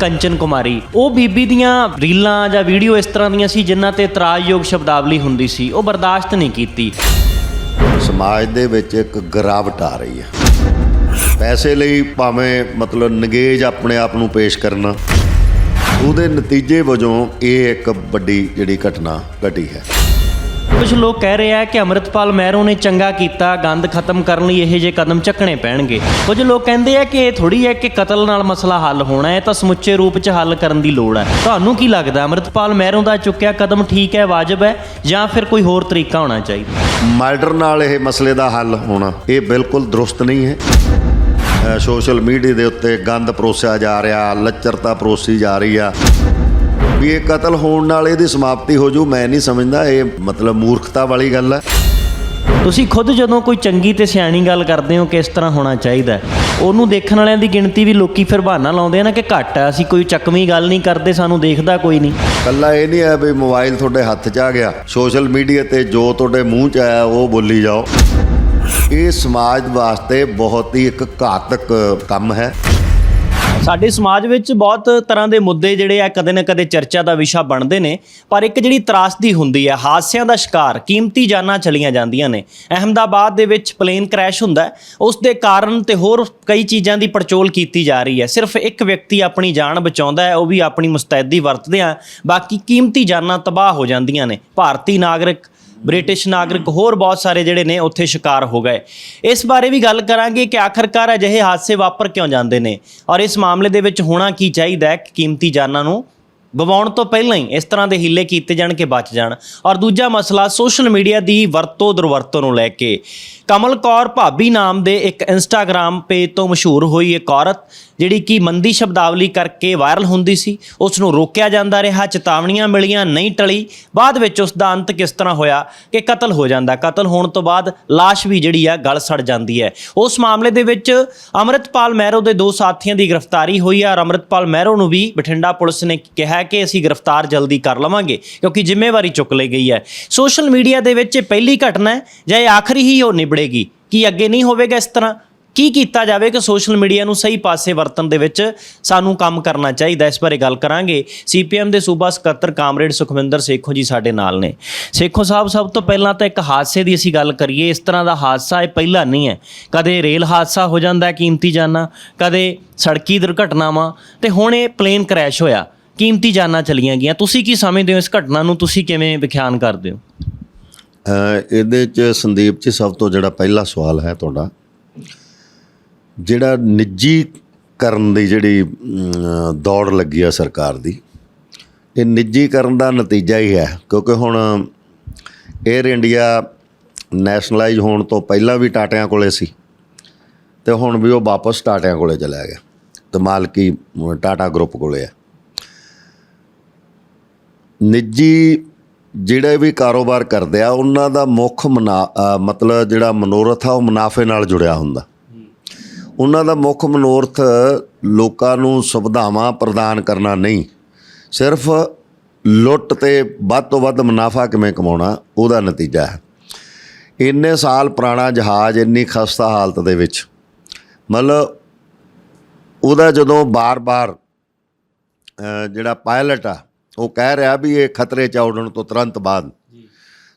ਕੰਚਨ ਕੁਮਾਰੀ। ਉਹ ਬੀਬੀ ਦੀਆਂ ਰੀਲਾਂ ਜਾਂ ਵੀਡੀਓ ਇਸ ਤਰ੍ਹਾਂ ਦੀਆਂ ਸੀ ਜਿਨ੍ਹਾਂ ਤੇ ਇਤਰਾਜ਼ਯੋਗ ਸ਼ਬਦਾਵਲੀ ਹੁੰਦੀ ਸੀ। ਉਹ ਬਰਦਾਸ਼ਤ ਨਹੀਂ ਕੀਤੀ। ਸਮਾਜ ਦੇ ਵਿੱਚ ਇੱਕ ਗਿਰਾਵਟ ਆ ਰਹੀ ਹੈ ਪੈਸੇ ਲਈ ਭਾਵੇਂ ਮਤਲਬ ਨਗੇਜ ਆਪਣੇ ਆਪ ਨੂੰ ਪੇਸ਼ ਕਰਨਾ, ਉਹਦੇ ਨਤੀਜੇ ਵਜੋਂ ਇਹ ਇੱਕ ਵੱਡੀ ਜਿਹੜੀ ਘਟਨਾ ਘਟੀ ਹੈ। ਕੁਝ ਲੋਕ ਕਹਿ ਰਹੇ ਆ ਕਿ ਅਮਰਿਤਪਾਲ ਮਹਿਰੋ ਨੇ ਚੰਗਾ ਕੀਤਾ, ਗੰਦ ਖਤਮ ਕਰਨ ਲਈ ਇਹੋ ਜਿਹੇ ਕਦਮ ਚੱਕਣੇ ਪੈਣਗੇ। ਕੁਝ ਲੋਕ ਕਹਿੰਦੇ ਆ ਕਿ ਇਹ ਥੋੜੀ ਹੈ ਕਿ ਕਤਲ ਨਾਲ ਮਸਲਾ ਹੱਲ ਹੋਣਾ ਹੈ, ਤਾਂ ਸਮੁੱਚੇ ਰੂਪ 'ਚ ਹੱਲ ਕਰਨ ਦੀ ਲੋੜ ਹੈ। ਤੁਹਾਨੂੰ ਕੀ ਲੱਗਦਾ, ਅਮਰਿਤਪਾਲ ਮਹਿਰੋ ਦਾ ਚੁੱਕਿਆ ਕਦਮ ਠੀਕ ਹੈ, ਵਾਜਬ ਹੈ, ਜਾਂ ਫਿਰ ਕੋਈ ਹੋਰ ਤਰੀਕਾ ਹੋਣਾ ਚਾਹੀਦਾ? ਮਰਡਰ ਨਾਲ ਇਹ ਮਸਲੇ ਦਾ ਹੱਲ ਹੋਣਾ, ਇਹ ਬਿਲਕੁਲ ਦਰੁਸਤ ਨਹੀਂ ਹੈ। ਸੋਸ਼ਲ ਮੀਡੀਆ ਦੇ ਉੱਤੇ ਗੰਦ ਪਰੋਸਿਆ ਜਾ ਰਿਹਾ, ਲੱਚਰਤਾ ਪਰੋਸੀ ਜਾ ਰਹੀ ਆ। ਵੀ ਇਹ ਕਤਲ ਹੋਣ ਨਾਲ ਇਹਦੀ ਸਮਾਪਤੀ ਹੋ ਜੂ ਮੈਂ ਨਹੀਂ ਸਮਝਦਾ ਇਹ ਮਤਲਬ ਮੂਰਖਤਾ ਵਾਲੀ ਗੱਲ ਹੈ। ਤੁਸੀਂ ਖੁਦ ਜਦੋਂ ਕੋਈ ਚੰਗੀ ਤੇ ਸਿਆਣੀ ਗੱਲ ਕਰਦੇ ਹੋ ਕਿ ਇਸ ਤਰ੍ਹਾਂ ਹੋਣਾ ਚਾਹੀਦਾ ਉਹਨੂੰ ਦੇਖਣ ਵਾਲਿਆਂ ਦੀ ਗਿਣਤੀ ਵੀ ਲੋਕੀ ਫਿਰ ਬਹਾਨਾ ਲਾਉਂਦੇ ਆ ਨਾ ਕਿ ਘੱਟ ਹੈ ਅਸੀਂ ਕੋਈ ਚੱਕਵੀਂ ਗੱਲ ਨਹੀਂ ਕਰਦੇ ਸਾਨੂੰ ਦੇਖਦਾ ਕੋਈ ਨਹੀਂ। ਕੱਲਾ ਇਹ ਨਹੀਂ ਹੈ ਵੀ ਮੋਬਾਈਲ ਤੁਹਾਡੇ ਹੱਥ 'ਚ ਆ ਗਿਆ ਸੋਸ਼ਲ ਮੀਡੀਆ ਤੇ ਜੋ ਤੁਹਾਡੇ ਮੂੰਹ 'ਚ ਆਇਆ ਉਹ ਬੋਲੀ ਜਾਓ। ਇਹ ਸਮਾਜ ਵਾਸਤੇ ਬਹੁਤ ਹੀ ਇੱਕ ਘਾਤਕ ਕੰਮ ਹੈ। ਸਾਡੇ ਸਮਾਜ ਵਿੱਚ ਬਹੁਤ ਤਰ੍ਹਾਂ ਦੇ ਮੁੱਦੇ ਜਿਹੜੇ ਆ, ਕਦੇ ਨਾ ਕਦੇ ਚਰਚਾ ਦਾ ਵਿਸ਼ਾ ਬਣਦੇ ਨੇ, ਪਰ ਇੱਕ ਜਿਹੜੀ ਤਰਾਸਦੀ ਹੁੰਦੀ ਹੈ ਹਾਦਸਿਆਂ ਦਾ ਸ਼ਿਕਾਰ, ਕੀਮਤੀ ਜਾਨਾਂ ਚਲੀਆਂ ਜਾਂਦੀਆਂ ਨੇ। ਅਹਮਦਾਬਾਦ ਦੇ ਵਿੱਚ ਪਲੇਨ ਕ੍ਰੈਸ਼ ਹੁੰਦਾ ਉਸ ਦੇ ਕਾਰਨ ਤੇ ਹੋਰ ਕਈ ਚੀਜ਼ਾਂ ਦੀ ਪੜਚੋਲ ਕੀਤੀ ਜਾ ਰਹੀ ਹੈ। ਸਿਰਫ ਇੱਕ ਵਿਅਕਤੀ ਆਪਣੀ ਜਾਨ ਬਚਾਉਂਦਾ ਹੈ, ਉਹ ਵੀ ਆਪਣੀ ਮੁਸਤੈਦੀ ਵਰਤਦੇ ਆ, ਬਾਕੀ ਕੀਮਤੀ ਜਾਨਾਂ ਤਬਾਹ ਹੋ ਜਾਂਦੀਆਂ ਨੇ। ਭਾਰਤੀ ਨਾਗਰਿਕ ਬ੍ਰਿਟਿਸ਼ ਨਾਗਰਿਕ ਹੋਰ ਬਹੁਤ ਸਾਰੇ ਜਿਹੜੇ ਨੇ ਉੱਥੇ ਸ਼ਿਕਾਰ ਹੋ ਗਏ। ਇਸ ਬਾਰੇ ਵੀ ਗੱਲ ਕਰਾਂਗੇ ਕਿ ਆਖਰਕਾਰ ਅਜਿਹੇ ਹਾਦਸੇ ਵਾਪਰ ਕਿਉਂ ਜਾਂਦੇ ਨੇ ਔਰ ਇਸ ਮਾਮਲੇ ਦੇ ਵਿੱਚ ਹੋਣਾ ਕੀ ਚਾਹੀਦਾ ਹੈ, ਕਿ ਕੀਮਤੀ ਜਾਨਾਂ ਨੂੰ ਗਵਾਉਣ ਤੋਂ ਪਹਿਲਾਂ ਹੀ ਇਸ ਤਰ੍ਹਾਂ ਦੇ ਹੀਲੇ ਕੀਤੇ ਜਾਣ ਕਿ ਬਚ ਜਾਣ। ਔਰ ਦੂਜਾ ਮਸਲਾ ਸੋਸ਼ਲ ਮੀਡੀਆ ਦੀ ਵਰਤੋਂ ਦੁਰਵਰਤੋਂ ਨੂੰ ਲੈ ਕੇ। ਕਮਲ ਕੌਰ ਭਾਬੀ ਨਾਮ ਦੇ ਇੱਕ ਇੰਸਟਾਗ੍ਰam ਪੇਜ ਤੋਂ ਮਸ਼ਹੂਰ ਹੋਈ ਇੱਕ ਔਰਤ, ਜਿਹੜੀ ਕਿ ਮੰਦੀ ਸ਼ਬਦਾਵਲੀ ਕਰਕੇ ਵਾਇਰਲ ਹੁੰਦੀ ਸੀ। ਉਸ ਨੂੰ ਰੋਕਿਆ ਜਾਂਦਾ ਰਿਹਾ, ਚੇਤਾਵਨੀਆਂ ਮਿਲੀਆਂ, ਨਹੀਂ ਟਲੀ। ਬਾਅਦ ਵਿੱਚ ਉਸ ਦਾ ਅੰਤ ਕਿਸ ਤਰ੍ਹਾਂ ਹੋਇਆ ਕਿ ਕਤਲ ਹੋ ਜਾਂਦਾ। ਕਤਲ ਹੋਣ ਤੋਂ ਬਾਅਦ লাশ ਵੀ ਜਿਹੜੀ ਆ ਗਲ ਸੜ ਜਾਂਦੀ ਹੈ। ਉਸ ਮਾਮਲੇ ਦੇ ਵਿੱਚ ਅਮਰਿਤਪਾਲ ਮਹਿਰੋ ਦੇ ਦੋ ਸਾਥੀਆਂ ਦੀ ਗ੍ਰਿਫਤਾਰੀ ਹੋਈ ਆ। ਔਰ ਅਮਰਿਤਪਾਲ ਮਹਿਰੋ ਨੂੰ ਵੀ ਬਠਿੰਡਾ ਪੁਲਿਸ ਨੇ ਕਿਹਾ ਕਿ ਅਸੀਂ ਗ੍ਰਿਫਤਾਰ ਜਲਦੀ ਕਰ ਲਵਾਂਗੇ, ਕਿਉਂਕਿ ਜ਼ਿੰਮੇਵਾਰੀ ਚੁੱਕ ਲਈ ਗਈ ਹੈ। ਸੋਸ਼ਲ ਮੀਡੀਆ ਦੇ ਵਿੱਚ ਇਹ ਪਹਿਲੀ ਘਟਨਾ ਹੈ, ਜਾਂ ਇਹ ਆਖਰੀ ਹੀ ਹੋ ਨਿਬੜੇਗੀ। ਕੀ ਅੱਗੇ ਨਹੀਂ ਹੋਵੇਗਾ ਇਸ ਤਰ੍ਹਾਂ? ਕੀ ਕੀਤਾ ਜਾਵੇ ਕਿ ਸੋਸ਼ਲ ਮੀਡੀਆ ਨੂੰ ਸਹੀ ਪਾਸੇ ਵਰਤਣ ਦੇ ਵਿੱਚ ਸਾਨੂੰ ਕੰਮ ਕਰਨਾ ਚਾਹੀਦਾ? ਇਸ ਬਾਰੇ ਗੱਲ ਕਰਾਂਗੇ। ਸੀਪੀਐਮ ਦੇ ਸੂਬਾ ਸਕੱਤਰ ਕਾਮਰੇਡ ਸੁਖਵਿੰਦਰ ਸੇਖੋ ਜੀ ਸਾਡੇ ਨਾਲ ਨੇ। ਸੇਖੋ ਸਾਹਿਬ, ਸਭ ਤੋਂ ਪਹਿਲਾਂ ਤਾਂ ਇੱਕ ਹਾਦਸੇ ਦੀ ਅਸੀਂ ਗੱਲ ਕਰੀਏ। ਇਸ ਤਰ੍ਹਾਂ ਦਾ ਹਾਦਸਾ ਇਹ ਪਹਿਲਾ ਨਹੀਂ ਹੈ। ਕਦੇ ਰੇਲ ਹਾਦਸਾ ਹੋ ਜਾਂਦਾ ਕੀਮਤੀ ਜਾਨਾਂ, ਕਦੇ ਸੜਕੀ ਦੁਰਘਟਨਾਵਾਂ, ਤੇ ਹੁਣ ਇਹ ਪਲੇਨ ਕ੍ਰੈਸ਼ ਹੋਇਆ। ਕੀਮਤੀ ਜਾਨਾਂ ਚਲੀਆਂ ਗਈਆਂ। ਤੁਸੀਂ ਕੀ ਸਮਝਦੇ ਹੋ ਇਸ ਘਟਨਾ ਨੂੰ? ਤੁਸੀਂ ਕਿਵੇਂ ਵਿਖਿਆਨ ਕਰਦੇ ਹੋ? ਇਹਦੇ 'ਚ ਸੰਦੀਪ ਜੀ, ਸਭ ਤੋਂ ਜਿਹੜਾ ਪਹਿਲਾ ਸਵਾਲ ਹੈ ਤੁਹਾਡਾ, ਜਿਹੜਾ ਨਿੱਜੀ ਕਰਨ ਦੀ ਜਿਹੜੀ ਦੌੜ ਲੱਗੀ ਆ ਸਰਕਾਰ ਦੀ, ਇਹ ਨਿੱਜੀ ਕਰਨ ਦਾ ਨਤੀਜਾ ਹੀ ਹੈ। ਕਿਉਂਕਿ ਹੁਣ 에ਅਰ ਇੰਡੀਆ ਨੈਸ਼ਨਲਾਈਜ਼ ਹੋਣ ਤੋਂ ਪਹਿਲਾਂ ਵੀ ਟਾਟਿਆਂ ਕੋਲੇ ਸੀ ਤੇ ਹੁਣ ਵੀ ਉਹ ਵਾਪਸ ਟਾਟਿਆਂ ਕੋਲੇ ਚਲਾ ਗਿਆ ਤੇ ਮਾਲਕੀ ਟਾਟਾ ਗਰੁੱਪ ਕੋਲੇ ਆ। ਨਿੱਜੀ ਜਿਹੜੇ ਵੀ ਕਾਰੋਬਾਰ ਕਰਦੇ ਆ, ਉਹਨਾਂ ਦਾ ਮੁੱਖ ਮਨਾ- ਮਤਲਬ ਜਿਹੜਾ ਮਨੋਰਥ ਆ, ਉਹ ਮੁਨਾਫੇ ਨਾਲ ਜੁੜਿਆ ਹੁੰਦਾ। ਉਹਨਾਂ ਦਾ ਮੁੱਖ ਮਨੋਰਥ ਲੋਕਾਂ ਨੂੰ ਸੁਵਿਧਾਵਾਂ ਪ੍ਰਦਾਨ ਕਰਨਾ ਨਹੀਂ। ਸਿਰਫ ਲੁੱਟ ਤੇ ਵੱਧ ਤੋਂ ਵੱਧ ਮੁਨਾਫਾ ਕਿਵੇਂ ਕਮਾਉਣਾ, ਉਹਦਾ ਨਤੀਜਾ ਹੈ। ਇੰਨੇ ਸਾਲ ਪੁਰਾਣਾ ਜਹਾਜ਼, ਇੰਨੀ ਖਸਤਾ ਹਾਲਤ ਦੇ ਵਿੱਚ, ਮਤਲਬ ਉਹਦਾ ਜਦੋਂ ਬਾਰ-ਬਾਰ ਜਿਹੜਾ ਪਾਇਲਟ ਆ ਉਹ ਕਹਿ ਰਿਹਾ ਵੀ ਇਹ ਖਤਰੇ ਚ ਆ ਉੱਡਣ ਤੋਂ ਤੁਰੰਤ ਬਾਅਦ।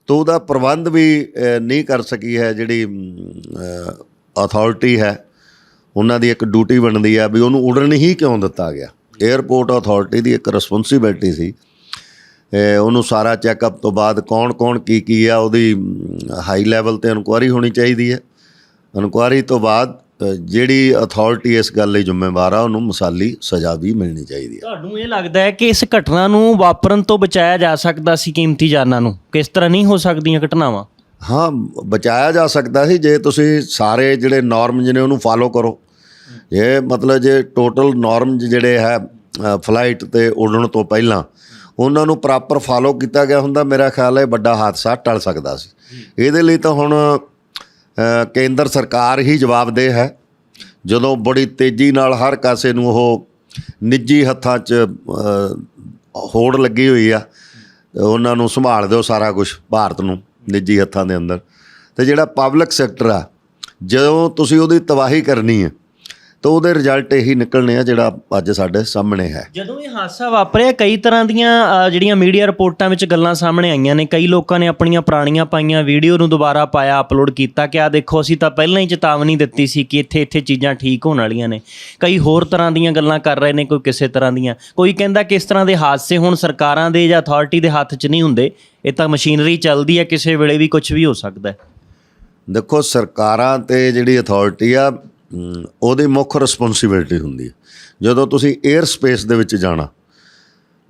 ਤੋਂ ਉਹਦਾ ਪ੍ਰਬੰਧ ਵੀ ਨਹੀਂ ਕਰ ਸਕੀ ਹੈ ਜਿਹੜੀ ਅਥਾਰਟੀ ਹੈ। ਉਹਨਾਂ ਦੀ ਇੱਕ ਡਿਊਟੀ ਬਣਦੀ ਆ ਵੀ ਉਹਨੂੰ ਉਡਣ ਹੀ ਕਿਉਂ ਦਿੱਤਾ ਗਿਆ? 에ਅਰਪੋਰਟ ਅਥਾਰਟੀ ਦੀ ਇੱਕ ਰਿਸਪੌਂਸਿਬਿਲਟੀ ਸੀ। ਉਹਨੂੰ ਸਾਰਾ ਚੈੱਕਅਪ ਤੋਂ ਬਾਅਦ ਕੌਣ-ਕੌਣ ਕੀ ਕੀ ਆ ਉਹਦੀ ਹਾਈ ਲੈਵਲ ਤੇ ਇਨਕੁਆਰੀ ਹੋਣੀ ਚਾਹੀਦੀ ਹੈ। ਇਨਕੁਆਰੀ ਤੋਂ ਬਾਅਦ ਜਿਹੜੀ ਅਥਾਰਟੀ ਇਸ ਗੱਲ ਲਈ ਜ਼ਿੰਮੇਵਾਰ ਆ ਉਹਨੂੰ ਮਿਸਾਲੀ ਸਜ਼ਾ ਵੀ ਮਿਲਣੀ ਚਾਹੀਦੀ ਹੈ ਤੁਹਾਨੂੰ ਇਹ ਲੱਗਦਾ ਹੈ ਕਿ ਇਸ ਘਟਨਾ ਨੂੰ ਵਾਪਰਨ ਤੋਂ ਬਚਾਇਆ ਜਾ ਸਕਦਾ ਸੀ ਕੀਮਤੀ ਜਾਨਾਂ ਨੂੰ? ਕਿਸ ਤਰ੍ਹਾਂ ਨਹੀਂ ਹੋ ਸਕਦੀਆਂ ਘਟਨਾਵਾਂ? ਹਾਂ ਬਚਾਇਆ ਜਾ ਸਕਦਾ ਸੀ ਜੇ ਤੁਸੀਂ ਸਾਰੇ ਜਿਹੜੇ ਨਾਰਮਸ ਨੇ ਉਹਨੂੰ ਫਾਲੋ ਕਰੋ। ਇਹ ਮਤਲਬ ਜੇ ਟੋਟਲ ਨਾਰਮਸ ਜਿਹੜੇ ਹੈ ਫਲਾਈਟ ਤੇ ਉੱਡਣ ਤੋਂ ਪਹਿਲਾਂ ਉਹਨਾਂ ਨੂੰ ਪ੍ਰੋਪਰ ਫਾਲੋ ਕੀਤਾ ਗਿਆ ਹੁੰਦਾ ਮੇਰਾ ਖਿਆਲ ਹੈ ਵੱਡਾ ਹਾਦਸਾ ਟਲ ਸਕਦਾ ਸੀ। ਇਹਦੇ ਲਈ ਤਾਂ ਹੁਣ ਕੇਂਦਰ ਸਰਕਾਰ ਹੀ ਜਵਾਬਦੇਹ ਹੈ। ਜਦੋਂ ਬੜੀ ਤੇਜ਼ੀ ਨਾਲ ਹਰ ਕਾਸੇ ਨੂੰ ਉਹ ਨਿੱਜੀ ਹੱਥਾਂ 'ਚ ਹੋੜ ਲੱਗੀ ਹੋਈ ਆ, ਉਹਨਾਂ ਨੂੰ ਸੰਭਾਲ ਦਿਓ ਸਾਰਾ ਕੁਝ ਭਾਰਤ ਨੂੰ ਨਿੱਜੀ ਹੱਥਾਂ ਦੇ ਅੰਦਰ। ਤੇ ਜਿਹੜਾ ਪਬਲਿਕ ਸੈਕਟਰ ਆ, ਜਦੋਂ ਤੁਸੀਂ ਉਹਦੀ ਤਬਾਹੀ ਕਰਨੀ ਹੈ ਤਾਂ ਉਹਦੇ ਰਿਜ਼ਲਟ ਇਹੀ ਨਿਕਲਣੇ ਆ ਜਿਹੜਾ ਅੱਜ ਸਾਡੇ ਸਾਹਮਣੇ ਹੈ। ਜਦੋਂ ਇਹ ਹਾਦਸਾ ਵਾਪਰਿਆ ਕਈ ਤਰ੍ਹਾਂ ਦੀਆਂ ਜਿਹੜੀਆਂ ਮੀਡੀਆ ਰਿਪੋਰਟਾਂ ਵਿੱਚ ਗੱਲਾਂ ਸਾਹਮਣੇ ਆਈਆਂ ਨੇ। ਕਈ ਲੋਕਾਂ ਨੇ ਆਪਣੀਆਂ ਪੁਰਾਣੀਆਂ ਪਾਈਆਂ ਵੀਡੀਓ ਨੂੰ ਦੁਬਾਰਾ ਪਾਇਆ ਅਪਲੋਡ ਕੀਤਾ ਕਿ ਆ ਦੇਖੋ ਅਸੀਂ ਤਾਂ ਪਹਿਲਾਂ ਹੀ ਚੇਤਾਵਨੀ ਦਿੱਤੀ ਸੀ ਕਿ ਇੱਥੇ ਇੱਥੇ ਚੀਜ਼ਾਂ ਠੀਕ ਹੋਣ ਵਾਲੀਆਂ ਨੇ। ਕਈ ਹੋਰ ਤਰ੍ਹਾਂ ਦੀਆਂ ਗੱਲਾਂ ਕਰ ਰਹੇ ਨੇ ਕੋਈ ਕਿਸੇ ਤਰ੍ਹਾਂ ਦੀਆਂ। ਕੋਈ ਕਹਿੰਦਾ ਕਿ ਇਸ ਤਰ੍ਹਾਂ ਦੇ ਹਾਦਸੇ ਹੁਣ ਸਰਕਾਰਾਂ ਦੇ ਜਾਂ ਅਥਾਰਟੀ ਦੇ ਹੱਥ 'ਚ ਨਹੀਂ ਹੁੰਦੇ। ਇਹ ਤਾਂ ਮਸ਼ੀਨਰੀ ਚੱਲਦੀ ਹੈ ਕਿਸੇ ਵੇਲੇ ਵੀ ਕੁਝ ਵੀ ਹੋ ਸਕਦਾ ਹੈ। ਦੇਖੋ ਸਰਕਾਰਾਂ ਤੇ ਜਿਹੜੀ ਅਥਾਰਟੀ ਆ ਉਹਦੀ ਮੁੱਖ ਰਿਸਪੌਂਸਿਬਿਲਟੀ ਹੁੰਦੀ ਹੈ। ਜਦੋਂ ਤੁਸੀਂ 에ਅਰ ਸਪੇਸ ਦੇ ਵਿੱਚ ਜਾਣਾ,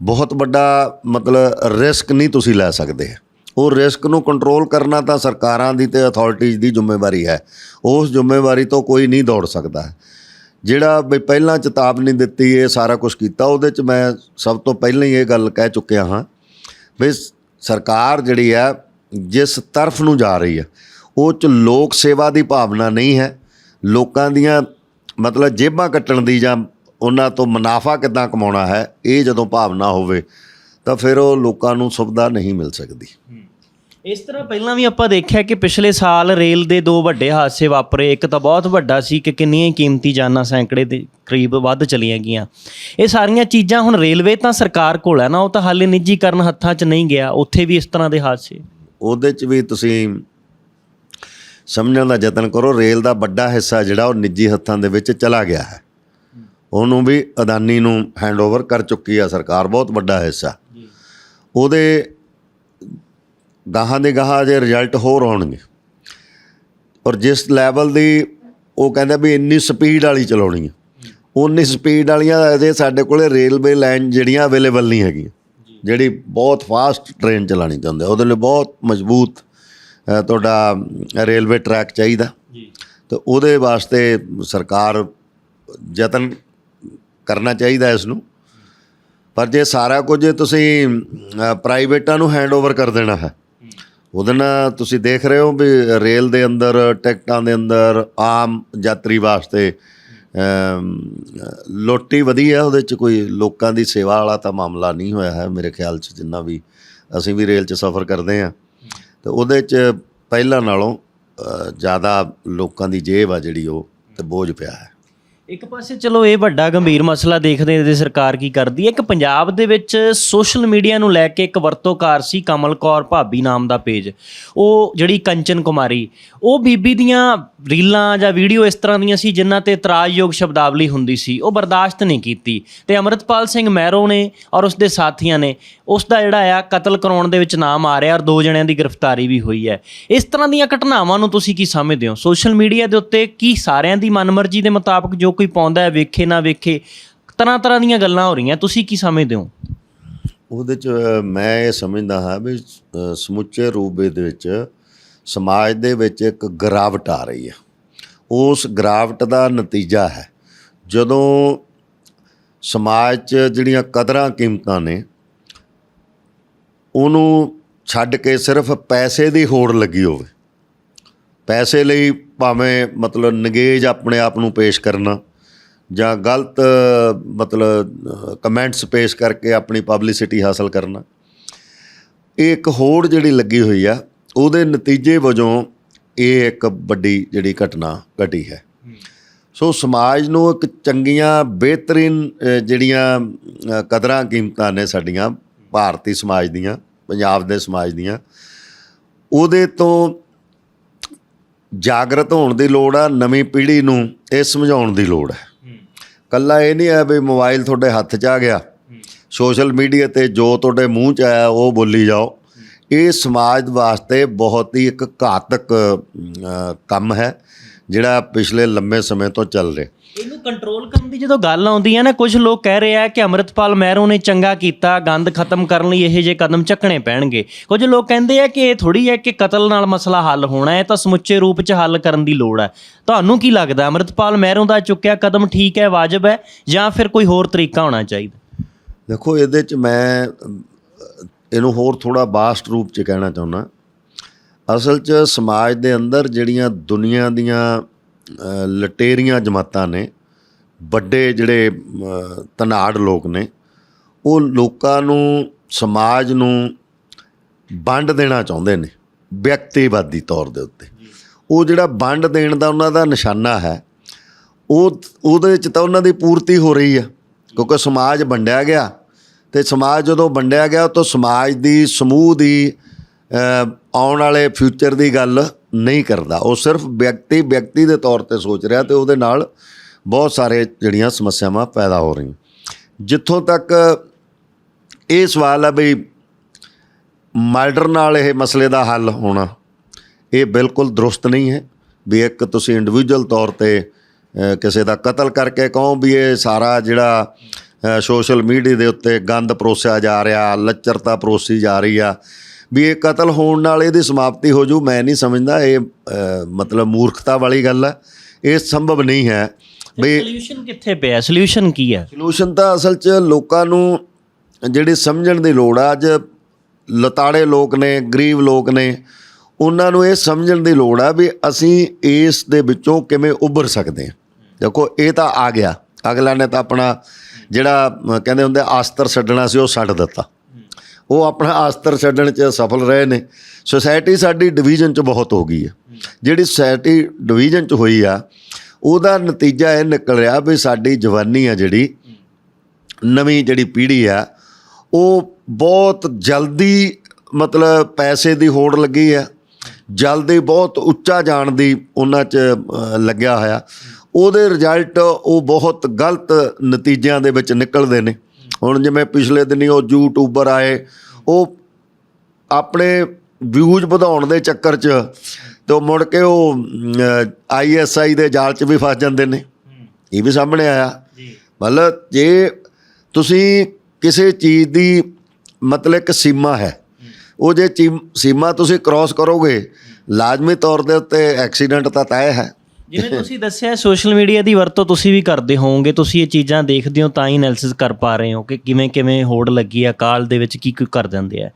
ਬਹੁਤ ਵੱਡਾ ਮਤਲਬ ਰਿਸਕ ਨਹੀਂ ਤੁਸੀਂ ਲੈ ਸਕਦੇ। ਉਹ ਰਿਸਕ ਨੂੰ ਕੰਟਰੋਲ ਕਰਨਾ ਤਾਂ ਸਰਕਾਰਾਂ ਦੀ ਤੇ ਅਥਾਰਟੀਜ਼ ਦੀ ਜ਼ਿੰਮੇਵਾਰੀ ਹੈ। ਉਸ ਜ਼ਿੰਮੇਵਾਰੀ ਤੋਂ ਕੋਈ ਨਹੀਂ ਦੌੜ ਸਕਦਾ। ਜਿਹੜਾ ਵੀ ਪਹਿਲਾਂ ਚੇਤਾਵਨੀ ਦਿੱਤੀ, ਇਹ ਸਾਰਾ ਕੁਝ ਕੀਤਾ, ਉਹਦੇ ਚ ਮੈਂ ਸਭ ਤੋਂ ਪਹਿਲਾਂ ਹੀ ਇਹ ਗੱਲ ਕਹਿ ਚੁੱਕਿਆ ਹਾਂ ਵੀ ਸਰਕਾਰ ਜਿਹੜੀ ਹੈ, ਜਿਸ ਤਰਫ ਨੂੰ ਜਾ ਰਹੀ ਹੈ, ਉਹ ਚ ਲੋਕ ਸੇਵਾ ਦੀ ਭਾਵਨਾ ਨਹੀਂ ਹੈ। ਲੋਕਾਂ ਦੀਆਂ ਮਤਲਬ ਜੇਬਾਂ ਕੱਟਣ ਦੀ ਜਾਂ ਉਹਨਾਂ ਤੋਂ ਮੁਨਾਫਾ ਕਿੱਦਾਂ ਕਮਾਉਣਾ ਹੈ ਇਹ ਜਦੋਂ ਭਾਵਨਾ ਹੋਵੇ ਤਾਂ ਫਿਰ ਉਹ ਲੋਕਾਂ ਨੂੰ ਸੁਵਿਧਾ ਨਹੀਂ ਮਿਲ ਸਕਦੀ। ਇਸ ਤਰ੍ਹਾਂ ਪਹਿਲਾਂ ਵੀ ਆਪਾਂ ਦੇਖਿਆ ਕਿ ਪਿਛਲੇ ਸਾਲ ਰੇਲ ਦੇ ਦੋ ਵੱਡੇ ਹਾਦਸੇ ਵਾਪਰੇ। ਇੱਕ ਤਾਂ ਬਹੁਤ ਵੱਡਾ ਸੀ ਕਿ ਕਿੰਨੀਆਂ ਕੀਮਤੀ ਜਾਨਾਂ ਸੈਂਕੜੇ ਦੇ ਕਰੀਬ ਵੱਧ ਚਲੀਆਂ ਗਈਆਂ। ਇਹ ਸਾਰੀਆਂ ਚੀਜ਼ਾਂ ਹੁਣ ਰੇਲਵੇ ਤਾਂ ਸਰਕਾਰ ਕੋਲ ਹੈ ਨਾ ਉਹ ਤਾਂ ਹਾਲੇ ਨਿੱਜੀਕਰਨ ਹੱਥਾਂ 'ਚ ਨਹੀਂ ਗਿਆ। ਉੱਥੇ ਵੀ ਇਸ ਤਰ੍ਹਾਂ ਦੇ ਹਾਦਸੇ? ਉਹਦੇ ਚ ਵੀ ਤੁਸੀਂ ਸਮਝਣ ਦਾ ਯਤਨ ਕਰੋ ਰੇਲ ਦਾ ਵੱਡਾ ਹਿੱਸਾ ਜਿਹੜਾ ਉਹ ਨਿੱਜੀ ਹੱਥਾਂ ਦੇ ਵਿੱਚ ਚਲਾ ਗਿਆ ਹੈ। ਉਹਨੂੰ ਵੀ ਅਦਾਨੀ ਨੂੰ ਹੈਂਡਓਵਰ ਕਰ ਚੁੱਕੀ ਆ ਸਰਕਾਰ ਬਹੁਤ ਵੱਡਾ ਹਿੱਸਾ। ਉਹਦੇ ਗਾਹਾਂ ਦੇ ਗਾਹਾਂ ਜੇ ਰਿਜ਼ਲਟ ਹੋਰ ਆਉਣਗੇ। ਔਰ ਜਿਸ ਲੈਵਲ ਦੀ ਉਹ ਕਹਿੰਦਾ ਵੀ ਇੰਨੀ ਸਪੀਡ ਵਾਲੀ ਚਲਾਉਣੀ ਹੈ ਉਨੀ ਸਪੀਡ ਵਾਲੀਆਂ ਅਜੇ ਸਾਡੇ ਕੋਲੇ ਰੇਲਵੇ ਲਾਈਨ ਜਿਹੜੀਆਂ ਅਵੇਲੇਬਲ ਨਹੀਂ ਹੈਗੀਆਂ। ਜਿਹੜੀ ਬਹੁਤ ਫਾਸਟ ਟ੍ਰੇਨ ਚਲਾਣੀ ਚਾਹੁੰਦੇ ਉਹਦੇ ਲਈ ਬਹੁਤ ਮਜ਼ਬੂਤ ਤੁਹਾਡਾ ਰੇਲਵੇ ਟਰੈਕ ਚਾਹੀਦਾ। ਜੀ। ਤੇ ਉਹਦੇ ਵਾਸਤੇ ਸਰਕਾਰ ਯਤਨ ਕਰਨਾ ਚਾਹੀਦਾ ਇਸ ਨੂੰ। ਪਰ ਜੇ ਸਾਰਾ ਕੁਝ ਤੁਸੀਂ ਪ੍ਰਾਈਵੇਟਾਂ ਨੂੰ ਹੈਂਡਓਵਰ ਕਰ ਦੇਣਾ ਹੈ ਉਹਦੇ ਨਾਲ ਤੁਸੀਂ ਦੇਖ ਰਹੇ ਹੋ ਵੀ ਰੇਲ ਦੇ ਅੰਦਰ ਟਿਕਟਾਂ ਦੇ ਅੰਦਰ ਆਮ ਯਾਤਰੀ ਵਾਸਤੇ ਲੋਟੀ ਵਧੀ ਹੈ ਉਹਦੇ ਚ ਕੋਈ ਲੋਕਾਂ ਦੀ ਸੇਵਾ ਵਾਲਾ ਤਾਂ ਮਾਮਲਾ ਨਹੀਂ ਹੋਇਆ ਹੈ ਮੇਰੇ ਖਿਆਲ ਚ ਜਿੰਨਾ ਵੀ ਅਸੀਂ ਵੀ ਰੇਲ ਚ ਸਫ਼ਰ ਕਰਦੇ ਹਾਂ। ਤੇ ਉਹਦੇ ਚ ਪਹਿਲਾਂ ਨਾਲੋਂ ਜ਼ਿਆਦਾ ਲੋਕਾਂ ਦੀ ਜੇਬ ਆ ਜਿਹੜੀ ਉਹ, ਤੇ ਬੋਝ ਪਿਆ ਹੈ। ਇੱਕ ਪਾਸੇ ਚਲੋ ਇਹ ਵੱਡਾ ਗੰਭੀਰ ਮਸਲਾ ਦੇਖਦੇ ਇਹਦੇ ਸਰਕਾਰ ਕੀ ਕਰਦੀ ਹੈ। ਇੱਕ ਪੰਜਾਬ ਦੇ ਵਿੱਚ ਸੋਸ਼ਲ ਮੀਡੀਆ ਨੂੰ ਲੈ ਕੇ ਇੱਕ ਵਰਤੋਕਾਰ ਸੀ ਕਮਲ ਕੌਰ ਭਾਬੀ ਨਾਮ ਦਾ ਪੇਜ। ਉਹ ਜਿਹੜੀ ਕੰਚਨ ਕੁਮਾਰੀ, ਉਹ ਬੀਬੀ ਦੀਆਂ ਰੀਲਾਂ ਜਾਂ ਵੀਡੀਓ ਇਸ ਤਰ੍ਹਾਂ ਦੀਆਂ ਸੀ ਜਿਨ੍ਹਾਂ ਤੇ ਇਤਰਾਜ਼ਯੋਗ ਸ਼ਬਦਾਵਲੀ ਹੁੰਦੀ ਸੀ। ਉਹ ਬਰਦਾਸ਼ਤ ਨਹੀਂ ਕੀਤੀ। ਤੇ ਅਮਰਤਪਾਲ ਸਿੰਘ ਮਹਿਰੋ ਨੇ ਔਰ ਉਸ ਦੇ ਸਾਥੀਆਂ ਨੇ ਉਸ ਦਾ ਜਿਹੜਾ ਆ ਕਤਲ ਕਰਾਉਣ ਦੇ ਵਿੱਚ ਨਾਮ ਆ ਰਿਹਾ ਔਰ ਦੋ ਜਣਿਆਂ ਦੀ ਗ੍ਰਿਫਤਾਰੀ ਵੀ ਹੋਈ ਹੈ। ਇਸ ਤਰ੍ਹਾਂ ਦੀਆਂ ਘਟਨਾਵਾਂ ਨੂੰ ਤੁਸੀਂ ਕੀ ਸਮਝਦੇ ਹੋ? ਸੋਸ਼ਲ ਮੀਡੀਆ ਦੇ ਉੱਤੇ ਕੀ ਸਾਰਿਆਂ ਦੀ ਮਨਮਰਜ਼ੀ ਦੇ ਮੁਤਾਬਕ ਜੋ ਕੋਈ ਪਾਉਂਦਾ ਹੈ, ਵੇਖੇ ਨਾ ਵੇਖੇ, ਤਰ੍ਹਾਂ ਤਰ੍ਹਾਂ ਦੀਆਂ ਗੱਲਾਂ ਹੋ ਰਹੀਆਂ। ਤੁਸੀਂ ਕੀ ਸਮਝਦੇ ਹੋ? ਉਹਦੇ ਚ ਮੈਂ ਇਹ ਸਮਝਦਾ ਹਾਂ ਵੀ ਸਮੁੱਚੇ ਰੂਪ ਦੇ ਵਿੱਚ, ਸਮਾਜ ਦੇ ਵਿੱਚ ਇੱਕ ਗਿਰਾਵਟ ਆ ਰਹੀ ਹੈ। ਉਸ ਗਿਰਾਵਟ ਦਾ ਨਤੀਜਾ ਹੈ। ਜਦੋਂ ਸਮਾਜ 'ਚ ਜਿਹੜੀਆਂ ਕਦਰਾਂ ਕੀਮਤਾਂ ਨੇ, ਉਹਨੂੰ ਛੱਡ ਕੇ ਸਿਰਫ ਪੈਸੇ ਦੀ ਹੋੜ ਲੱਗੀ ਹੋਵੇ। ਪੈਸੇ ਲਈ ਭਾਵੇਂ ਮਤਲਬ ਨਗੇਜ ਆਪਣੇ ਆਪ ਨੂੰ ਪੇਸ਼ ਕਰਨਾ ਜਾਂ ਗਲਤ, ਮਤਲਬ, ਕਮੈਂਟਸ ਪੇਸ਼ ਕਰਕੇ ਆਪਣੀ ਪਬਲਿਸਿਟੀ ਹਾਸਲ ਕਰਨਾ। ਇਹ ਇੱਕ ਹੋੜ ਜਿਹੜੀ ਲੱਗੀ ਹੋਈ ਆ, ਉਹਦੇ ਨਤੀਜੇ ਵਜੋਂ ਇਹ ਇੱਕ ਵੱਡੀ ਜਿਹੜੀ ਘਟਨਾ ਘਟੀ ਹੈ। ਸੋ ਸਮਾਜ ਨੂੰ ਇੱਕ ਚੰਗੀਆਂ, ਬਿਹਤਰੀਨ ਜਿਹੜੀਆਂ ਕਦਰਾਂ ਕੀਮਤਾਂ ਨੇ ਸਾਡੀਆਂ, ਭਾਰਤੀ ਸਮਾਜ ਦੀਆਂ, ਪੰਜਾਬ ਦੇ ਸਮਾਜ ਦੀਆਂ, ਉਹਦੇ ਤੋਂ ਜਾਗਰਤ ਹੋਣ ਦੀ ਲੋੜ ਆ, ਨਵੀਂ ਪੀੜ੍ਹੀ ਨੂੰ ਇਹ ਸਮਝਾਉਣ ਦੀ ਲੋੜ ਹੈ। ਕੱਲਾ ਇਹ ਨਹੀਂ ਹੈ ਵੀ ਮੋਬਾਈਲ ਤੁਹਾਡੇ ਹੱਥ 'ਚ ਆ ਗਿਆ। ਸੋਸ਼ਲ ਮੀਡੀਆ ਤੇ ਜੋ ਤੁਹਾਡੇ ਮੂੰਹ 'ਚ ਆਇਆ, ਉਹ ਬੋਲੀ ਜਾਓ। ਇਹ ਸਮਾਜ ਵਾਸਤੇ ਬਹੁਤ ਹੀ ਇੱਕ ਘਾਤਕ ਕੰਮ ਹੈ। ਜਿਹੜਾ ਪਿਛਲੇ ਲੰਮੇ ਸਮੇਂ ਤੋਂ ਚੱਲ ਰਿਹਾ। ਇਹਨੂੰ ਕੰਟਰੋਲ ਕਰਨ ਦੀ ਜਦੋਂ ਗੱਲ ਆਉਂਦੀ ਹੈ ਨਾ ਕੁਝ ਲੋਕ ਕਹਿ ਰਹੇ ਆ ਕਿ ਅਮਰਿਤਪਾਲ ਮਹਿਰੋ ਨੇ ਚੰਗਾ ਕੀਤਾ ਗੰਦ ਖਤਮ ਕਰਨ ਲਈ ਇਹੋ ਜਿਹੇ ਕਦਮ ਚੱਕਣੇ ਪੈਣਗੇ। ਕੁਝ ਲੋਕ ਕਹਿੰਦੇ ਆ ਕਿ ਇਹ ਥੋੜੀ ਹੈ ਕਿ ਕਤਲ ਨਾਲ ਮਸਲਾ ਹੱਲ ਹੋਣਾ ਹੈ ਤਾਂ ਸਮੁੱਚੇ ਰੂਪ 'ਚ ਹੱਲ ਕਰਨ ਦੀ ਲੋੜ ਹੈ। ਤੁਹਾਨੂੰ ਕੀ ਲੱਗਦਾ ਅਮਰਿਤਪਾਲ ਮਹਿਰੋ ਦਾ ਚੁੱਕਿਆ ਕਦਮ ਠੀਕ ਹੈ ਵਾਜਬ ਹੈ ਜਾਂ ਫਿਰ ਕੋਈ ਹੋਰ ਤਰੀਕਾ ਹੋਣਾ ਚਾਹੀਦਾ? ਦੇਖੋ ਇਹਦੇ 'ਚ ਮੈਂ ਇਹਨੂੰ ਹੋਰ ਥੋੜਾ ਬਾਸਟ ਰੂਪ 'ਚ ਕਹਿਣਾ ਚਾਹੁੰਦਾ। ਅਸਲ 'ਚ ਸਮਾਜ ਦੇ ਅੰਦਰ ਜਿਹੜੀਆਂ ਦੁਨੀਆ ਦੀਆਂ ਲਟੇਰੀਆਂ ਜਮਾਤਾਂ ਨੇ, ਵੱਡੇ ਜਿਹੜੇ ਤਨਾੜ ਲੋਕ ਨੇ, ਉਹ ਲੋਕਾਂ ਨੂੰ, ਸਮਾਜ ਨੂੰ ਵੰਡ ਦੇਣਾ ਚਾਹੁੰਦੇ ਨੇ, ਵਿਅਕਤੀਵਾਦੀ ਤੌਰ ਦੇ ਉੱਤੇ। ਉਹ ਜਿਹੜਾ ਵੰਡ ਦੇਣ ਦਾ ਉਹਨਾਂ ਦਾ ਨਿਸ਼ਾਨਾ ਹੈ, ਉਹ, ਉਹਦੇ ਵਿੱਚ ਤਾਂ ਉਹਨਾਂ ਦੀ ਪੂਰਤੀ ਹੋ ਰਹੀ ਆ, ਕਿਉਂਕਿ ਸਮਾਜ ਵੰਡਿਆ ਗਿਆ ਤੇ ਸਮਾਜ ਜਦੋਂ ਵੰਡਿਆ ਗਿਆ ਤਾਂ ਸਮਾਜ ਦੀ, ਸਮੂਹ ਦੀ ਆਉਣ ਵਾਲੇ ਫਿਊਚਰ ਦੀ ਗੱਲ ਨਹੀਂ ਕਰਦਾ। ਉਹ ਸਿਰਫ ਵਿਅਕਤੀ ਵਿਅਕਤੀ ਦੇ ਤੌਰ ਤੇ ਸੋਚ ਰਿਹਾ ਤੇ ਉਹਦੇ ਨਾਲ ਬਹੁਤ ਸਾਰੇ ਜਿਹੜੀਆਂ ਸਮੱਸਿਆਵਾਂ ਪੈਦਾ ਹੋ ਰਹੀਆਂ। ਜਿੱਥੋਂ ਤੱਕ ਇਹ ਸਵਾਲ ਹੈ ਵੀ ਮਰਡਰ ਨਾਲ ਇਹ ਮਸਲੇ ਦਾ ਹੱਲ ਹੋਣਾ, ਇਹ ਬਿਲਕੁਲ ਦਰੁਸਤ ਨਹੀਂ ਹੈ। ਵੀ ਇੱਕ ਤੁਸੀਂ ਇੰਡੀਵਿਜੂਅਲ ਤੌਰ ਤੇ ਕਿਸੇ ਦਾ ਕਤਲ ਕਰਕੇ ਕਹੋ ਵੀ ਇਹ ਸਾਰਾ ਜਿਹੜਾ ਸੋਸ਼ਲ ਮੀਡੀਆ ਦੇ ਉੱਤੇ ਗੰਦ ਪਰੋਸਿਆ ਜਾ ਰਿਹਾ, ਲੱਚਰਤਾ ਪਰੋਸੀ ਜਾ ਰਹੀ ਆ ਵੀ ਇਹ ਕਤਲ ਹੋਣ ਨਾਲ ਇਹਦੀ ਸਮਾਪਤੀ ਹੋ ਜੂ ਮੈਂ ਨਹੀਂ ਸਮਝਦਾ ਇਹ ਮਤਲਬ ਮੂਰਖਤਾ ਵਾਲੀ ਗੱਲ ਹੈ ਇਹ ਸੰਭਵ ਨਹੀਂ ਹੈ ਵੀ ਸੋਲੂਸ਼ਨ ਕਿੱਥੇ ਪਿਆ? ਸੋਲੂਸ਼ਨ ਕੀ ਹੈ ਸੋਲੂਸ਼ਨ ਤਾਂ ਅਸਲ 'ਚ ਲੋਕਾਂ ਨੂੰ ਜਿਹੜੀ ਸਮਝਣ ਦੀ ਲੋੜ ਆ ਅੱਜ ਲਤਾੜੇ ਲੋਕ ਨੇ ਗਰੀਬ ਲੋਕ ਨੇ ਉਹਨਾਂ ਨੂੰ ਇਹ ਸਮਝਣ ਦੀ ਲੋੜ ਆ ਵੀ ਅਸੀਂ ਇਸ ਦੇ ਵਿੱਚੋਂ ਕਿਵੇਂ ਉੱਭਰ ਸਕਦੇ ਹਾਂ। ਦੇਖੋ ਇਹ ਤਾਂ ਆ ਗਿਆ। ਅਗਲਾ ਨੇ ਤਾਂ ਆਪਣਾ ਜਿਹੜਾ ਕਹਿੰਦੇ ਹੁੰਦੇ ਆਸਤਰ ਛੱਡਣਾ ਸੀ ਉਹ ਛੱਡ ਦਿੱਤਾ। ਉਹ ਆਪਣਾ ਆਸਤਰ ਛੱਡਣ 'ਚ ਸਫਲ ਰਹੇ ਨੇ। ਸੋਸਾਇਟੀ ਸਾਡੀ ਡਿਵੀਜ਼ਨ 'ਚ ਬਹੁਤ ਹੋ ਗਈ ਹੈ ਜਿਹੜੀ ਸੁਸਾਇਟੀ ਡਿਵੀਜ਼ਨ 'ਚ ਹੋਈ ਆ, ਉਹਦਾ ਨਤੀਜਾ ਇਹ ਨਿਕਲ ਰਿਹਾ ਵੀ ਸਾਡੀ ਜਵਾਨੀ ਆ ਜਿਹੜੀ, ਨਵੀਂ ਜਿਹੜੀ ਪੀੜ੍ਹੀ ਆ, ਉਹ ਬਹੁਤ ਜਲਦੀ ਮਤਲਬ ਪੈਸੇ ਦੀ ਹੋੜ ਲੱਗੀ ਆ। ਜਲਦੀ ਬਹੁਤ ਉੱਚਾ ਜਾਣ ਦੀ ਉਹਨਾਂ 'ਚ ਲੱਗਿਆ ਹੋਇਆ। ਉਹਦੇ ਰਿਜ਼ਲਟ ਉਹ ਬਹੁਤ ਗਲਤ ਨਤੀਜਿਆਂ ਦੇ ਵਿੱਚ ਨਿਕਲਦੇ ਨੇ। ਹੁਣ ਜਿਵੇਂ ਪਿਛਲੇ ਦਿਨੀ ਉਹ ਯੂਟਿਊਬਰ ਆਏ ਉਹ ਆਪਣੇ ਵਿਊਜ਼ ਵਧਾਉਣ ਦੇ ਚੱਕਰ 'ਚ ਤੇ ਉਹ ਮੁੜ ਕੇ ਉਹ ਆਈਐਸਆਈ ਦੇ ਜਾਲ 'ਚ ਵੀ ਫਸ ਜਾਂਦੇ ਨੇ। ਇਹ ਵੀ ਸਾਹਮਣੇ ਆਇਆ। ਜੀ। ਮਤਲਬ ਜੇ ਤੁਸੀਂ ਕਿਸੇ ਚੀਜ਼ ਦੀ ਮਤਲਬ ਇੱਕ ਸੀਮਾ ਹੈ ਉਹ ਜੇ ਸੀਮਾ ਤੁਸੀਂ ਕ੍ਰਾਸ ਕਰੋਗੇ ਲਾਜ਼ਮੀ ਤੌਰ ਦੇ ਉੱਤੇ ਐਕਸੀਡੈਂਟ ਤਾਂ ਤੈਅ ਹੈ। ਜਿਵੇਂ ਤੁਸੀਂ ਦੱਸਿਆ, ਸੋਸ਼ਲ ਮੀਡੀਆ ਦੀ ਵਰਤੋਂ ਤੁਸੀਂ ਵੀ ਕਰਦੇ ਹੋਵੋਗੇ, ਤੁਸੀਂ ਇਹ ਚੀਜ਼ਾਂ ਦੇਖਦੇ ਹੋ ਤਾਂ ਹੀ ਐਨਾਲਿਸਿਸ ਕਰ ਪਾ ਰਹੇ ਹੋ ਕਿ ਕਿਵੇਂ ਕਿਵੇਂ ਹੋੜ ਲੱਗੀ ਆ, ਕਾਲ ਦੇ ਵਿੱਚ ਕੀ ਕੀ ਕਰ ਜਾਂਦੇ ਆ।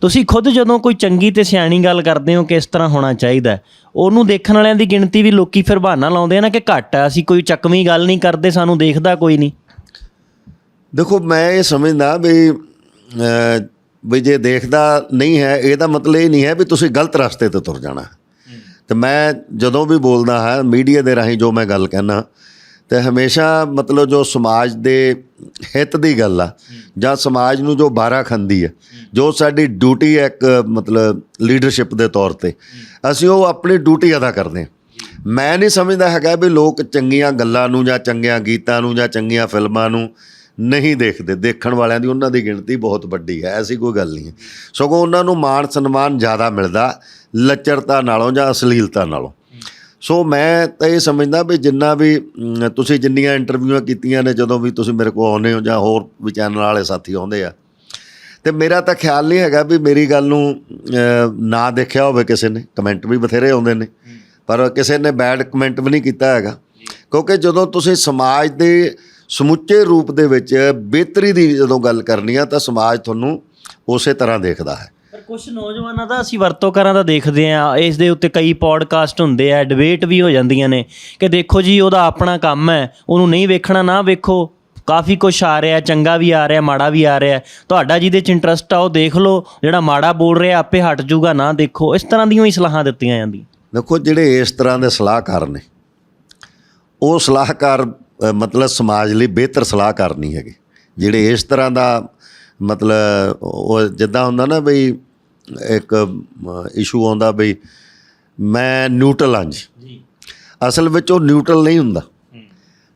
ਤੁਸੀਂ ਖੁਦ ਜਦੋਂ ਕੋਈ ਚੰਗੀ ਤੇ ਸਿਆਣੀ ਗੱਲ ਕਰਦੇ ਹੋ ਕਿ ਇਸ ਤਰ੍ਹਾਂ ਹੋਣਾ ਚਾਹੀਦਾ, ਉਹਨੂੰ ਦੇਖਣ ਵਾਲਿਆਂ ਦੀ ਗਿਣਤੀ ਵੀ ਲੋਕੀ ਫਿਰ ਬਹਾਨਾ ਲਾਉਂਦੇ ਆ ਨਾ ਕਿ ਘੱਟ ਆ, ਅਸੀਂ ਕੋਈ ਚੱਕਵੀਂ ਗੱਲ ਨਹੀਂ ਕਰਦੇ, ਸਾਨੂੰ ਦੇਖਦਾ ਕੋਈ ਨਹੀਂ। ਦੇਖੋ, ਮੈਂ ਇਹ ਸਮਝਦਾ ਵੀ ਵੀ ਜੇ ਦੇਖਦਾ ਨਹੀਂ ਹੈ, ਇਹਦਾ ਮਤਲਬ ਇਹ ਨਹੀਂ ਹੈ ਵੀ ਤੁਸੀਂ ਗਲਤ ਰਸਤੇ ਤੇ ਤੁਰ ਜਾਣਾ। ਤੇ ਮੈਂ ਜਦੋਂ ਵੀ ਬੋਲਦਾ ਹਾਂ, ਮੀਡੀਆ ਦੇ ਰਾਹੀਂ ਜੋ ਮੈਂ ਗੱਲ ਕਹਿਣਾ ਤੇ ਹਮੇਸ਼ਾ ਮਤਲਬ ਜੋ ਸਮਾਜ ਦੇ ਹਿੱਤ ਦੀ ਗੱਲ ਆ, ਜਾਂ ਸਮਾਜ ਨੂੰ ਜੋ ਬਾਰਾ ਖੰਦੀ ਆ, ਜੋ ਸਾਡੀ ਡਿਊਟੀ ਹੈ ਇੱਕ ਮਤਲਬ ਲੀਡਰਸ਼ਿਪ ਦੇ ਤੌਰ ਤੇ, ਅਸੀਂ ਉਹ ਆਪਣੀ ਡਿਊਟੀ ਅਦਾ ਕਰਦੇ ਹਾਂ ਮੈਂ ਨਹੀਂ ਸਮਝਦਾ ਹੈਗਾ ਵੀ ਲੋਕ ਚੰਗੀਆਂ ਗੱਲਾਂ ਨੂੰ ਜਾਂ ਚੰਗੀਆਂ ਗੀਤਾਂ ਨੂੰ ਜਾਂ ਚੰਗੀਆਂ ਫਿਲਮਾਂ ਨੂੰ ਨਹੀਂ ਦੇਖਦੇ। ਦੇਖਣ ਵਾਲਿਆਂ ਦੀ ਉਹਨਾਂ ਦੀ ਗਿਣਤੀ ਬਹੁਤ ਵੱਡੀ ਹੈ, ਐਸੀ ਕੋਈ ਗੱਲ ਨਹੀਂ ਹੈ। ਸਗੋਂ ਉਹਨਾਂ ਨੂੰ ਮਾਣ ਸਨਮਾਨ ਜ਼ਿਆਦਾ ਮਿਲਦਾ ਲੱਚਰਤਾ ਨਾਲੋਂ ਜਾਂ ਅਸ਼ਲੀਲਤਾ ਨਾਲੋਂ। ਸੋ ਮੈਂ ਤਾਂ ਇਹ ਸਮਝਦਾ ਵੀ ਜਿੰਨਾ ਵੀ ਤੁਸੀਂ ਜਿੰਨੀਆਂ ਇੰਟਰਵਿਊਆਂ ਕੀਤੀਆਂ ਨੇ, ਜਦੋਂ ਵੀ ਤੁਸੀਂ ਮੇਰੇ ਕੋਲ ਆਉਂਦੇ ਹੋ ਜਾਂ ਹੋਰ ਵੀ ਚੈਨਲ ਵਾਲੇ ਸਾਥੀ ਆਉਂਦੇ ਆ, ਤੇ ਮੇਰਾ ਤਾਂ ਖਿਆਲ ਨਹੀਂ ਹੈਗਾ ਵੀ ਮੇਰੀ ਗੱਲ ਨੂੰ ਨਾ ਦੇਖਿਆ ਹੋਵੇ ਕਿਸੇ ਨੇ। ਕਮੈਂਟ ਵੀ ਬਥੇਰੇ ਆਉਂਦੇ ਨੇ, ਪਰ ਕਿਸੇ ਨੇ ਬੈਡ ਕਮੈਂਟ ਵੀ ਨਹੀਂ ਕੀਤਾ ਹੈਗਾ। ਕਿਉਂਕਿ ਜਦੋਂ ਤੁਸੀਂ ਸਮਾਜ ਦੇ ਸਮੁੱਚੇ ਰੂਪ ਦੇ ਵਿੱਚ ਬਿਹਤਰੀ ਦੀ ਜਦੋਂ ਗੱਲ ਕਰਨੀ ਆ, ਤਾਂ ਸਮਾਜ ਤੁਹਾਨੂੰ ਉਸੇ ਤਰ੍ਹਾਂ ਦੇਖਦਾ ਹੈ। ਪਰ ਕੁਝ ਨੌਜਵਾਨਾਂ ਦਾ ਅਸੀਂ ਵਰਤੋਂ ਕਰਾਂ ਦਾ ਦੇਖਦੇ ਆ ਇਸ ਦੇ ਉੱਤੇ ਕਈ ਪੋਡਕਾਸਟ ਹੁੰਦੇ ਆ ਡਿਬੇਟ ਵੀ ਹੋ ਜਾਂਦੀਆਂ ਨੇ ਕਿ ਦੇਖੋ ਜੀ ਉਹਦਾ ਆਪਣਾ ਕੰਮ ਹੈ ਉਹਨੂੰ ਨਹੀਂ ਵੇਖਣਾ ਨਾ ਵੇਖੋ। ਕਾਫੀ ਕੁਝ ਆ ਰਿਹਾ ਚੰਗਾ ਵੀ ਆ ਰਿਹਾ ਮਾੜਾ ਵੀ ਆ ਰਿਹਾ। ਤੁਹਾਡਾ ਜਿਹਦੇ ਚ ਇੰਟਰਸਟ ਆ ਉਹ ਦੇਖ ਲਓ। ਜਿਹੜਾ ਮਾੜਾ ਬੋਲ ਰਿਹਾ ਆਪੇ ਹਟ ਜਾਊਗਾ ਨਾ ਦੇਖੋ। ਇਸ ਤਰ੍ਹਾਂ ਦੀਆਂ ਹੀ ਸਲਾਹਾਂ ਦਿੱਤੀਆਂ ਜਾਂਦੀਆਂ। ਦੇਖੋ ਜਿਹੜੇ ਇਸ ਤਰ੍ਹਾਂ ਦੇ ਸਲਾਹਕਾਰ ਨੇ ਉਹ ਸਲਾਹਕਾਰ ਅ, ਮਤਲਬ ਸਮਾਜ ਲਈ ਬਿਹਤਰ ਸਲਾਹਕਾਰ ਨਹੀਂ ਹੈਗੇ। ਜਿਹੜੇ ਇਸ ਤਰ੍ਹਾਂ ਦਾ ਮਤਲਬ ਉਹ ਜਿੱਦਾਂ ਹੁੰਦਾ ਨਾ ਬਈ ਇੱਕ ਇਸ਼ੂ ਆਉਂਦਾ ਬਈ ਮੈਂ ਨਿਊਟਰਲ ਹਾਂ ਜੀ। ਅਸਲ ਵਿੱਚ ਉਹ ਨਿਊਟਰਲ ਨਹੀਂ ਹੁੰਦਾ।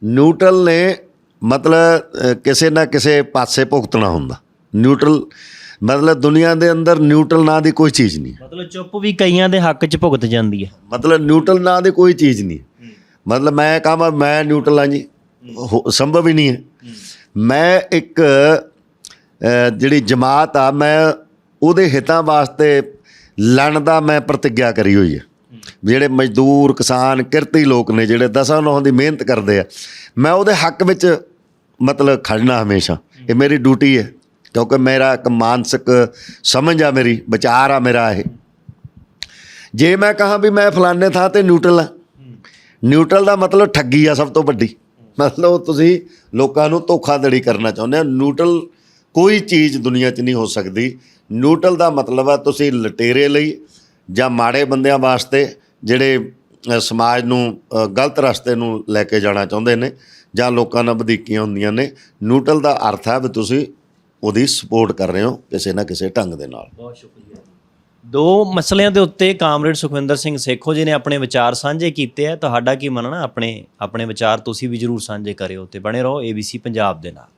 ਨਿਊਟਰਲ ਨੇ ਮਤਲਬ ਕਿਸੇ ਨਾ ਕਿਸੇ ਪਾਸੇ ਭੁਗਤਣਾ ਹੁੰਦਾ। ਨਿਊਟਰਲ ਮਤਲਬ ਦੁਨੀਆ ਦੇ ਅੰਦਰ ਨਿਊਟਰਲ ਨਾਂ ਦੀ ਕੋਈ ਚੀਜ਼ ਨਹੀਂ ਮਤਲਬ ਚੁੱਪ ਵੀ ਕਈਆਂ ਦੇ ਹੱਕ 'ਚ ਭੁਗਤ ਜਾਂਦੀ ਹੈ। ਮਤਲਬ ਨਿਊਟਰਲ ਨਾਂ ਦੀ ਕੋਈ ਚੀਜ਼ ਨਹੀਂ ਮਤਲਬ ਮੈਂ ਕਹਾਂ ਮੈਂ ਨਿਊਟਰਲ ਹਾਂ। ਜੀ ਸੰਭਵ ਹੀ ਨਹੀਂ ਹੈ। ਮੈਂ ਇੱਕ ਜਿਹੜੀ ਜਮਾਤ ਆ, ਮੈਂ ਉਹਦੇ ਹਿੱਤਾਂ ਵਾਸਤੇ ਲੜਨ ਦਾ ਮੈਂ ਪ੍ਰਤੀਗਿਆ ਕਰੀ ਹੋਈ ਹੈ ਜਿਹੜੇ ਮਜ਼ਦੂਰ, ਕਿਸਾਨ, ਕਿਰਤੀ ਲੋਕ ਨੇ ਜਿਹੜੇ ਦਸਾਂ ਨੌਂ ਦੀ ਮਿਹਨਤ ਕਰਦੇ ਆ, ਮੈਂ ਉਹਦੇ ਹੱਕ ਵਿੱਚ ਮਤਲਬ ਖੜਨਾ ਹਮੇਸ਼ਾ। ਇਹ ਮੇਰੀ ਡਿਊਟੀ ਹੈ, ਕਿਉਂਕਿ ਮੇਰਾ ਇੱਕ ਮਾਨਸਿਕ ਸਮਝ ਆ ਮੇਰੀ, ਵਿਚਾਰ ਆ ਮੇਰਾ ਇਹ। ਜੇ ਮੈਂ ਕਹਾਂ ਵੀ ਮੈਂ ਫਲਾਣੇ ਥਾਂ ਤੇ ਨਿਊਟਰਲ ਆ ਨਿਊਟਰਲ ਦਾ ਮਤਲਬ ਠੱਗੀ ਆ ਸਭ ਤੋਂ ਵੱਡੀ। ਮਤਲਬ ਤੁਸੀਂ ਲੋਕਾਂ ਨੂੰ ਧੋਖਾਧੜੀ ਕਰਨਾ ਚਾਹੁੰਦੇ ਹੋ ਨਿਊਟਰਲ ਕੋਈ ਚੀਜ਼ ਦੁਨੀਆ 'ਚ ਨਹੀਂ ਹੋ ਸਕਦੀ। ਨਿਊਟਰਲ ਦਾ ਮਤਲਬ ਆ ਤੁਸੀਂ ਲਟੇਰੇ ਲਈ ਜਾਂ ਮਾੜੇ ਬੰਦਿਆਂ ਵਾਸਤੇ ਜਿਹੜੇ ਸਮਾਜ ਨੂੰ ਗਲਤ ਰਸਤੇ ਨੂੰ ਲੈ ਕੇ ਜਾਣਾ ਚਾਹੁੰਦੇ ਨੇ ਜਾਂ ਲੋਕਾਂ ਨਾਲ ਵਧੀਕੀਆਂ ਹੁੰਦੀਆਂ ਨੇ। ਨਿਊਟਰਲ ਦਾ ਅਰਥ ਹੈ ਵੀ ਤੁਸੀਂ ਉਹਦੀ ਸਪੋਰਟ ਕਰ ਰਹੇ ਹੋ ਕਿਸੇ ਨਾ ਕਿਸੇ ਢੰਗ ਦੇ ਨਾਲ। ਬਹੁਤ ਸ਼ੁਕਰੀਆ ਦੋ ਮਸਲਿਆਂ ਦੇ ਉੱਤੇ ਕਾਮਰੇਡ ਸੁਖਵਿੰਦਰ ਸਿੰਘ ਸੇਖੋ ਜੀ ਨੇ ਆਪਣੇ ਵਿਚਾਰ ਸਾਂਝੇ ਕੀਤੇ ਆ। ਤੁਹਾਡਾ ਕੀ ਮੰਨਣਾ? ਆਪਣੇ ਆਪਣੇ ਵਿਚਾਰ ਤੁਸੀਂ ਵੀ ਜਰੂਰ ਸਾਂਝੇ ਕਰਿਓ ਤੇ ਬਣੇ ਰਹੋ ABC ਪੰਜਾਬ ਦੇ ਨਾਲ।